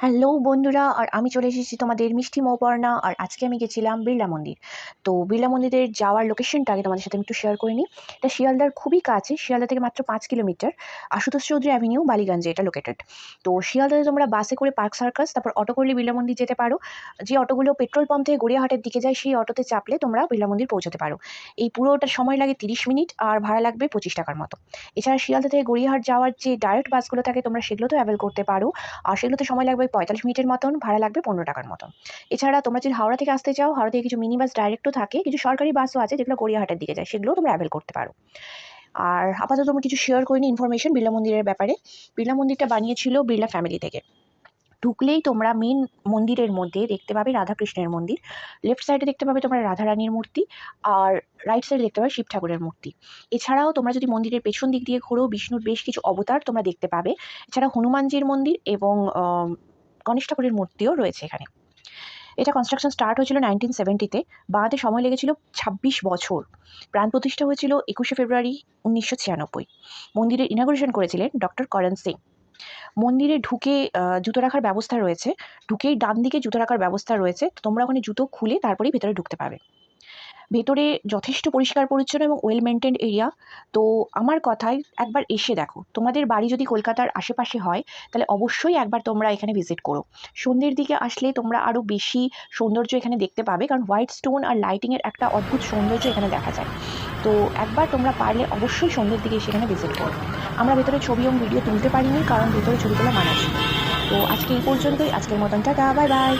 Hello বন্ধুরা, আর আমি চলে এসেছি তোমাদের মিষ্টি মৌপর্ণা, আর আজকে আমি গেছিলাম বিড়লা মন্দির। তো বিড়লা মন্দিরের যাওয়ার লোকেশনটা আগে তোমাদের সাথে আমি একটু শেয়ার করে নিই। এটা শিয়ালদার খুবই কাছে, শিয়ালদা থেকে মাত্র পাঁচ কিলোমিটার, আশুতোষ চৌধুরী অ্যাভিনিউ বালিগঞ্জে এটা লোকেটেড তো শিয়ালদাতে তোমরা বাসে করে পার্ক সার্কাস তারপর অটো করলে বিড়লা মন্দির যেতে পারো। যে অটোগুলো পেট্রোল পাম্প থেকে গড়িয়াহাটের দিকে যায়, সেই অটোতে চাপলে তোমরা বিড়লা মন্দির পৌঁছতে পারো। এই পুরোটা সময় লাগে তিরিশ মিনিট, আর ভাড়া লাগবে পঁচিশ টাকার মতো। এছাড়া শিয়ালদা থেকে গড়িয়াহাট যাওয়ার যে ডাইরেক্ট বাসগুলো থাকে, তোমরা সেগুলো তো অ্যাভেল করতে পারো। আর সেগুলোতে সময় লাগবে পঁয়তাল্লিশ মিনিটের মতন ভাড়া লাগবে পনেরো টাকার মতন। এছাড়া তোমরা যদি হাওড়া থেকে আসতে চাও, হাওড়া থেকে কিছু মিনি বাস ডাইরেক্টও থাকে, কিছু সরকারি বাসও আছে যেগুলো গড়িয়াহাটের দিকে যায়, সেগুলোও তোমরা অ্যাভেল করতে পারো। আর আপাতত তোমরা কিছু শেয়ার করিনি ইনফরমেশন বিড়লা মন্দিরের ব্যাপারে। বিড়লা মন্দিরটা বানিয়েছিল বিড়লা ফ্যামিলি থেকে। ঢুকলেই তোমরা মেন মন্দিরের মধ্যে দেখতে পাবে রাধাকৃষ্ণের মন্দির। লেফট সাইডে দেখতে পাবে তোমরা রাধারানীর মূর্তি আর রাইট সাইডে দেখতে পাবে শিব ঠাকুরের মূর্তি। এছাড়াও তোমরা যদি মন্দিরের পেছন দিক দিয়ে ঘোরো, বিষ্ণুর বেশ কিছু অবতার তোমরা দেখতে পাবে। এছাড়া হনুমানজির মন্দির এবং গণেশ ঠাকুরের মূর্তিও রয়েছে এখানে। এটা কনস্ট্রাকশন স্টার্ট হয়েছিল নাইনটিন সেভেন্টিতে বানাতে সময় লেগেছিল ছাব্বিশ বছর। প্রাণ প্রতিষ্ঠা হয়েছিল একুশে ফেব্রুয়ারি উনিশশো ছিয়ানব্বই। মন্দিরের ইনাগুরেশন করেছিলেন ডক্টর করণ সিং। মন্দিরে ঢুকে জুতো রাখার ব্যবস্থা রয়েছে। ঢুকেই ডান দিকে জুতো রাখার ব্যবস্থা রয়েছে। তো তোমরা ওখানে জুতো খুলে তারপরেই ভেতরে ঢুকতে পারবে। ভেতরে যথেষ্ট পরিষ্কার, পরিচ্ছন্ন এবং ওয়েল মেনটেন্ড এরিয়া তো আমার কথায় একবার এসে দেখো, তোমাদের বাড়ি যদি কলকাতার আশেপাশে হয়, তাহলে অবশ্যই একবার তোমরা এখানে ভিজিট করো। সন্ধ্যের দিকে আসলে তোমরা আরও বেশি সৌন্দর্য এখানে দেখতে পাবে, কারণ হোয়াইট স্টোন আর লাইটিংয়ের একটা অদ্ভুত সৌন্দর্য এখানে দেখা যায়। তো একবার তোমরা পারলে অবশ্যই সন্ধ্যের দিকে সেখানে ভিজিট করো। আমরা ভেতরে ছবি এবং ভিডিও তুলতে পারিনি, কারণ ভেতরে ছবি তোলা মানা ছিল। তো আজকে এই পর্যন্তই, আজকের মতন টাটা বাই বাই